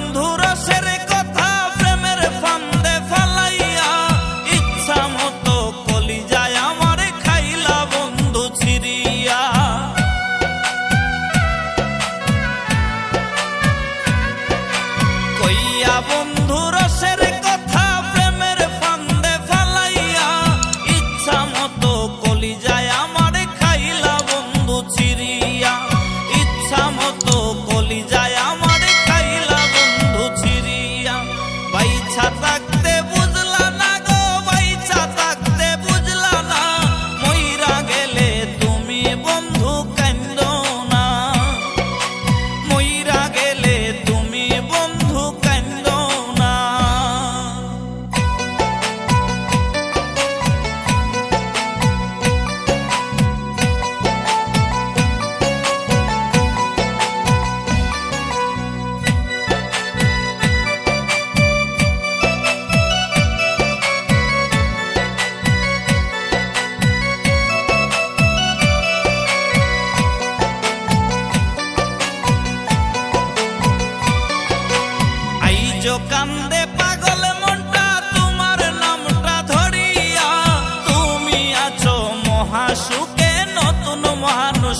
বন্ধুরা কান্দে পাগল মনটা তোমার নামটা ধরিয়া। তুমি আছো মহাসুখে নতুন মানুষ